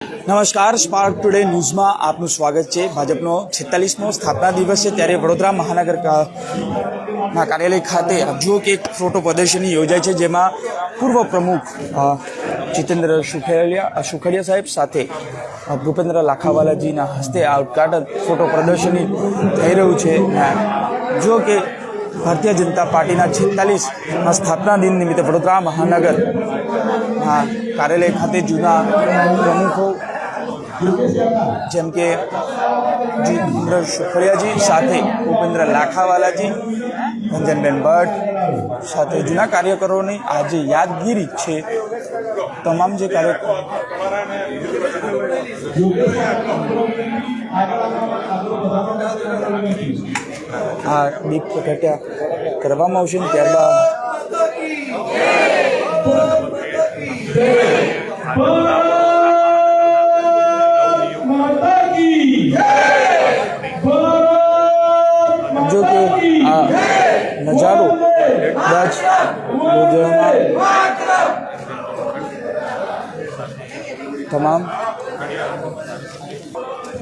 નમસ્કાર spark today ન્યૂઝમાં આપનું સ્વાગત છે. ભાજપનો છેતાલીસમો સ્થાપના દિવસ છે ત્યારે વડોદરા મહાનગર ના કાર્યાલય ખાતે જુઓ કે એક ફોટો પ્રદર્શની યોજાય છે જેમાં પૂર્વ પ્રમુખ જીતેન્દ્ર સુખેલિયા સુખડિયા સાહેબ સાથે ભૂપેન્દ્ર લાખાવાલાજીના હસ્તે આ ઉદઘાટન ફોટો પ્રદર્શની થઈ રહ્યું છે. જુઓ કે ભારતીય જનતા પાર્ટીના છેતાલીસ સ્થાપના દિન નિમિત્તે વડોદરા મહાનગર ના કાર્યાલય ખાતે જૂના પ્રમુખો, જેમ કે જીન્દ્ર શોખરિયાજી સાથે ભૂપેન્દ્ર લાખાવાલાજી, રંજનબેન ભટ્ટ સાથે જૂના કાર્યકરોની આ જે યાદગીરી છે. તમામ જે કાર્યક્રમ આ દીપ પ્રગટ્યા કરવામાં આવશે ત્યારબાદ જો કે આ નજારો કદાચ તમામ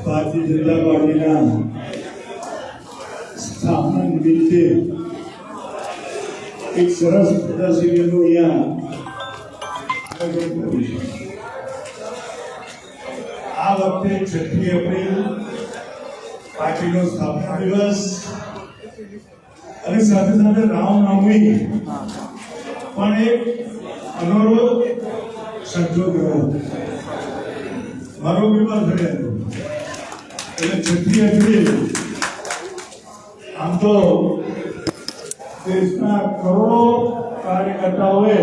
ભારતીય જનતા પાર્ટીના સ્થાપના નિમિત્તે એક સરસ પ્રદર્શનીનું અહીંયા આ વખતે છઠ્ઠી એપ્રિલ પાર્ટીનો સ્થાપના દિવસ. અને સાથે સાથે રામનવમી પણ એક અનોરો સંજોગ. રહ્યો મારો બીમાર થયો એટલે છઠ્ઠી એપ્રિલ આમ તો દેશના કરોડો કાર્યકર્તાઓએ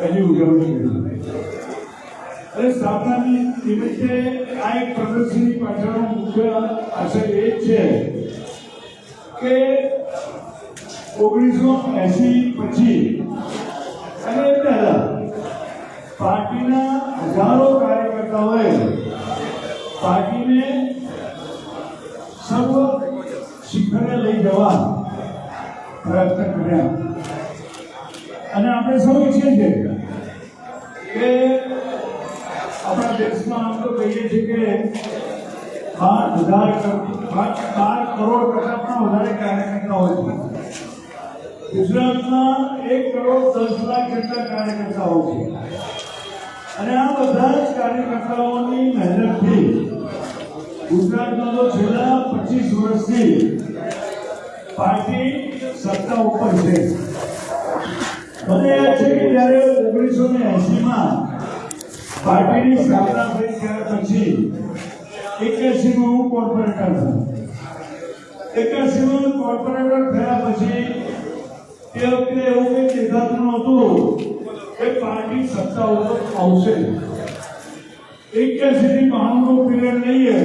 એની ઉજવણી કરી અને સ્થાપનાની નિમિત્તે આ એક પ્રદર્શની પાછળનો મુખ્ય આશય એ છે કે ઓગણીસો એસી પછી અને પહેલા પાર્ટીના હજારો કાર્યકર્તાઓએ પાર્ટીને સર્વ શિખરે લઈ જવા પ્રયત્ન કર્યા. અને આપણે સૌ ઈચ્છીએ છીએ કે આપણા દેશમાં આમ તો કહીએ છીએ કે બાર હજાર કર- બાર બાર કરોડ કરતા પણ વધારે કાર્યકર્તાઓ છે. ગુજરાતમાં એક કરોડ દસ લાખ જેટલા કાર્યકર્તાઓ છે. અને આ બધા જ કાર્યકર્તાઓની મહેનતથી ગુજરાતમાં તો છેલ્લા પચીસ વર્ષથી પાર્ટી સત્તા ઉપર છે. મને યાદ છે કે જ્યારે ઓગણીસો ને એસીમાં પાર્ટીની સ્થાપના થઈ ત્યાર પછી એક્યાસીમાં હું કોર્પોરેટર હતો એક્યાસીમાં કોર્પોરેટર થયા પછી તે વખતે એવું કંઈ દેખાતું નહોતું કે પાર્ટી સત્તા ઉપર આવશે. એક્યાસી થી બાણું પીરિયડ લઈએ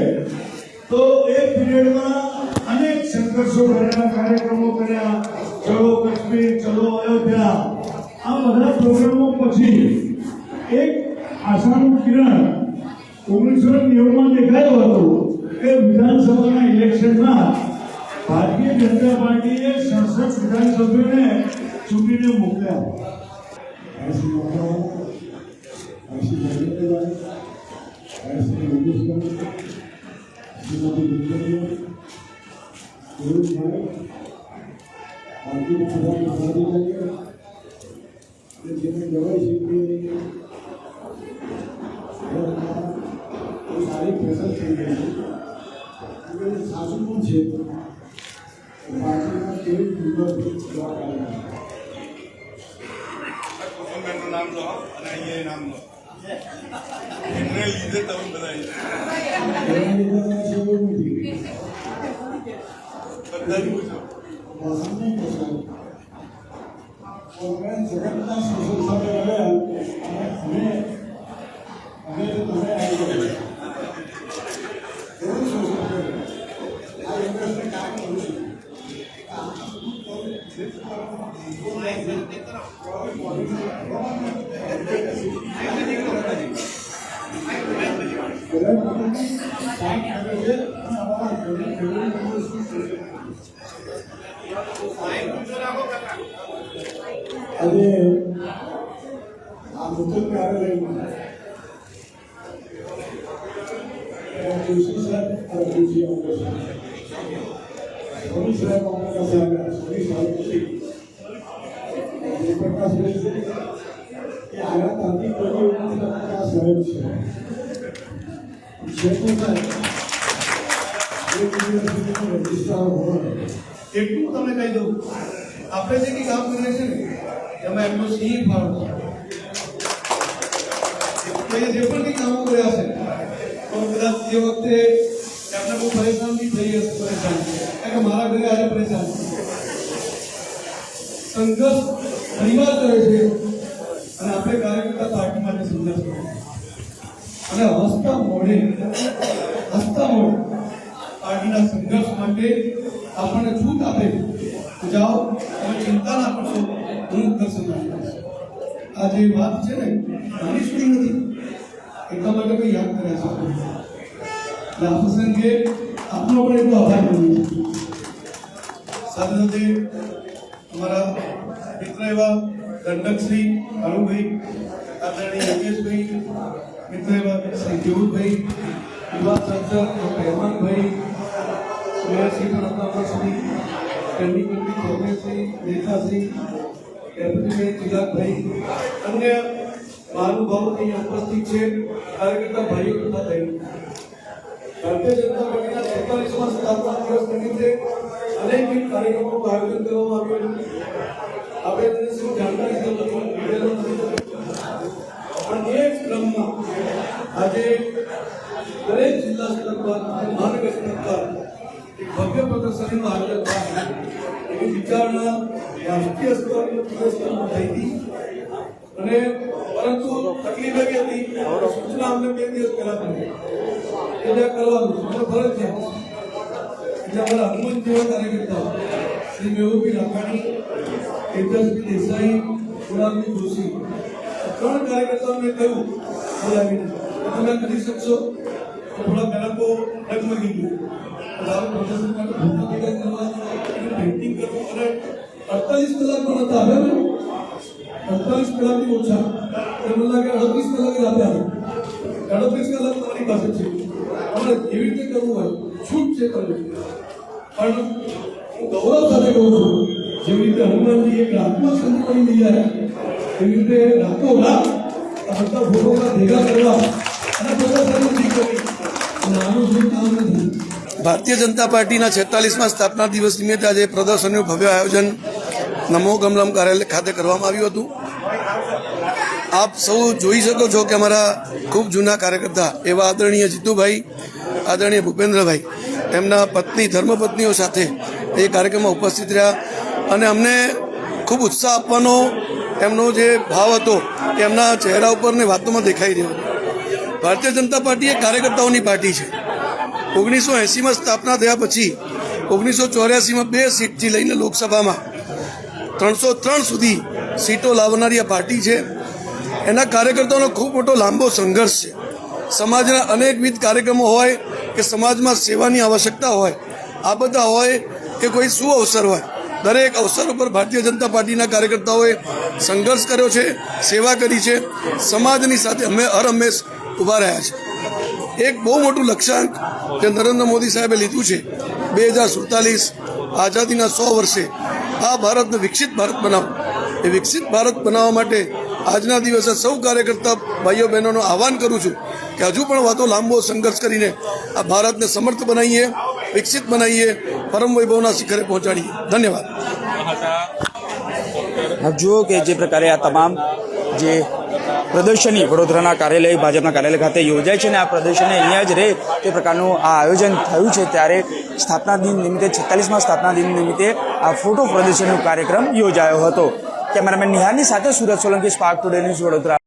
તો એ પીરિયડમાં અનેક સંઘર્ષો કર્યા કાર્યક્રમો ઓગણનો પછી એક આશાનું કિરણ ઓગણીસો નેવુંમાં દેખાયું હતું કે વિધાનસભાના ઇલેક્શનમાં ભારતીય જનતા પાર્ટીએ સડસઠ વિધાનસભ્યોને ચૂંટીને મોકલ્યા. ભારતીય પ્રધાનમંત્રી કે જેને જવાય છે એ સારી ફેશન થઈ ગઈ છે સાસુ છે પાર્ટીમાં નામ લો અને અહીંયા નામ લો એમને લીધે તમે બધા જ પૂછો પસંદ નહીં પસંદ ઓગણ જગતના શોષણ સાથે રહ્યા અને અમે અમે તો તમે આવી ગયા એવું શોષણ કર્યું આ ઇન્દ્રને કામ કરું છું આજે આ નૂતન કાર્યાલયમાં જોશી સાહેબ અને જોશી અમૃત સોની સાહેબ અમારા પાસે આવ્યા સોની સાહેબ શ્રી જયપ્રકાશ શ્રી કે આના તાંત્રિક બની આ સાહેબ છે શેઠું સાહેબ એક યુનિવર્સિટીનું રજિસ્ટ્રાર હોય એટલું તમને કહી દઉં આપણે જે કંઈ કામ કરીએ છીએ ને, એમાં એમનો સિંહ ફાળો છે. જે પણ કંઈ કામો કર્યા છે, તો કદાચ તે વખતે એમને બહુ પરેશાન બી થઈ હશે, પરેશાન. કારણ કે મારા ઘરે આજે પરેશાન સંઘર્ષ પરિવાર કરે છે અને આપણે કાર્યકર્તા પાર્ટી માટે સંઘર્ષ કરે અને હસતા મોડે હસતા મોડે પાર્ટીના સંઘર્ષ માટે આપણને છૂટ આપે જાઓ તમે ચિંતા ના કરશો હું દર્શન આપીશ આ જે વાત છે ને નાની સુની નથી એટલા માટે મેં યાદ કર્યા છે એટલે આ પ્રસંગે આપનો પણ એટલો આભાર માનું છું સાથે સાથે અમારા મિત્ર એવા દંડક શ્રી અરુણભાઈ આદરણીય યોગેશભાઈ મિત્ર એવા શ્રી કેવુરભાઈ યુવા સંસદ ડોક્ટર હેમંતભાઈ મેયરશ્રી પ્રતાપશ્રી તેમની કમિટી ચેરમેનશ્રી નેતાશ્રી ડેપ્યુટીમેયર ચિરાગભાઈ અન્ય મહાનુભાવો અહીંયા ઉપસ્થિત છે કાર્યકર્તા ભાઈઓ તથા બહેનો ભારતીય જનતા પાર્ટીના છેતાલીસમાં સ્થાપના દિવસ નિમિત્તે અનેકવિધ કાર્યક્રમોનું આયોજન કરવામાં આવ્યું આપણે તેને શું જાણકારી છે બધું વિડીયોનો નથી પણ એ જ ક્રમમાં આજે દરેક જિલ્લા સ્તર પર અને મહાનગર સ્તર પર એક ભવ્ય પ્રદર્શનનું આયોજન થાય એવી વિચારણા રાષ્ટ્રીય સ્તર થઈ હતી. અને પરંતુ તકલીફ એવી હતી સૂચના અમને બે દિવસ પહેલા મળી. એટલે કરવાનું છે ફરજ છે. એટલે અમારા હનુમાન જેવા કાર્યકર્તાઓ, શ્રી મેહુબી રાખાણી તેજસ્વી દેસાઈ ગુલાબજી જોશી ત્રણ કાર્યકર્તાઓને કહ્યું, બોલાવીને. તમે કરી શકશો? તો થોડા પહેલા તો ડગમગી ગયું એટલે આપણે પ્રદર્શન માટે ફોટા ભેગા કરવા એનું પેઇન્ટિંગ કરવું અને અડતાલીસ કલાક પણ હતા હવે ને અડતાલીસ કલાકથી ઓછા એટલે મને લાગે અડત્રીસ કલાક જ આપ્યા અડત્રીસ કલાક તમારી પાસે છે તમારે કેવી રીતે કરવું હોય છૂટ છે કરવું પણ હું ગૌરવ સાથે કહું છું જેવી રીતે હનુમાનજી એક રાતમાં સંજીવની લઈ આવ્યા એવી રીતે રાતો રાત આ બધા ભોગવતા ભેગા કરવા અને બધા નથી કરી નાનું શું કામ નથી ભારતીય જનતા પાર્ટીના છેતાલીસમાં સ્થાપના દિવસ નિમિત્તે આજે પ્રદર્શનનું ભવ્ય આયોજન નમો કમલમ કાર્યાલય ખાતે કરવામાં આવ્યું હતું. આપ સૌ જોઈ શકો છો કે અમારા ખૂબ જૂના કાર્યકર્તા એવા આદરણીય જીતુભાઈ, આદરણીય ભૂપેન્દ્રભાઈ, એમના પત્ની, ધર્મપત્નીઓ સાથે એ કાર્યક્રમમાં ઉપસ્થિત રહ્યા અને અમને ખૂબ ઉત્સાહ આપવાનો એમનો જે ભાવ હતો એમના ચહેરા ઉપર ને વાતોમાં દેખાઈ રહ્યો ભારતીય જનતા પાર્ટી એ કાર્યકર્તાઓની પાર્ટી છે. ઓગણીસો એંસીમાં સ્થાપના થયા પછી ઓગણીસો ચોર્યાસીમાં બે સીટથી લઈને લોકસભામાં ત્રણસો ત્રણ સુધી સીટો લાવનારી આ પાર્ટી છે. એના કાર્યકર્તાઓનો ખૂબ મોટો લાંબો સંઘર્ષ છે. સમાજના અનેકવિધ કાર્યક્રમો હોય કે સમાજમાં સેવાની આવશ્યકતા હોય, આ બધા હોય કે કોઈ શું અવસર હોય, દરેક અવસર ઉપર ભારતીય જનતા પાર્ટીના કાર્યકર્તાઓએ સંઘર્ષ કર્યો છે, સેવા કરી છે. સમાજની સાથે અમે હર હંમેશ ઊભા રહ્યા છે એક બહુ મોટું લક્ષ્યાંક જે નરેન્દ્ર મોદી સાહેબે લીધું છે. બે હજાર સુડતાલીસ આઝાદીના સો વર્ષે આ ભારતને વિકસિત ભારત બનાવો. એ વિકસિત ભારત બનાવવા માટે આજના દિવસે સૌ કાર્યકર્તા ભાઈઓ બહેનોનું આહવાન કરું છું કે હજુ પણ વાતો લાંબો સંઘર્ષ કરીને આ ભારતને સમર્થ બનાવીએ વિકસિત બનાવીએ પરમ વૈભવના શિખરે પહોંચાડીએ. ધન્યવાદ. આપ જુઓ કે જે પ્રકારે આ તમામ જે પ્રદર્શની વડોદરાના કાર્યાલય, ભાજપના કાર્યાલય ખાતે યોજાય છે અને આ પ્રદર્શની અહીંયા જ રહે તે પ્રકારનું આ આયોજન થયું છે. ત્યારે સ્થાપના દિન નિમિત્તે, છેતાલીસમાં સ્થાપના દિન નિમિત્તે આ ફોટો પ્રદર્શનનો કાર્યક્રમ યોજાયો હતો. કેમેરામેન નિહારની સાથે Surat Solanki Spark Today news Vadodara.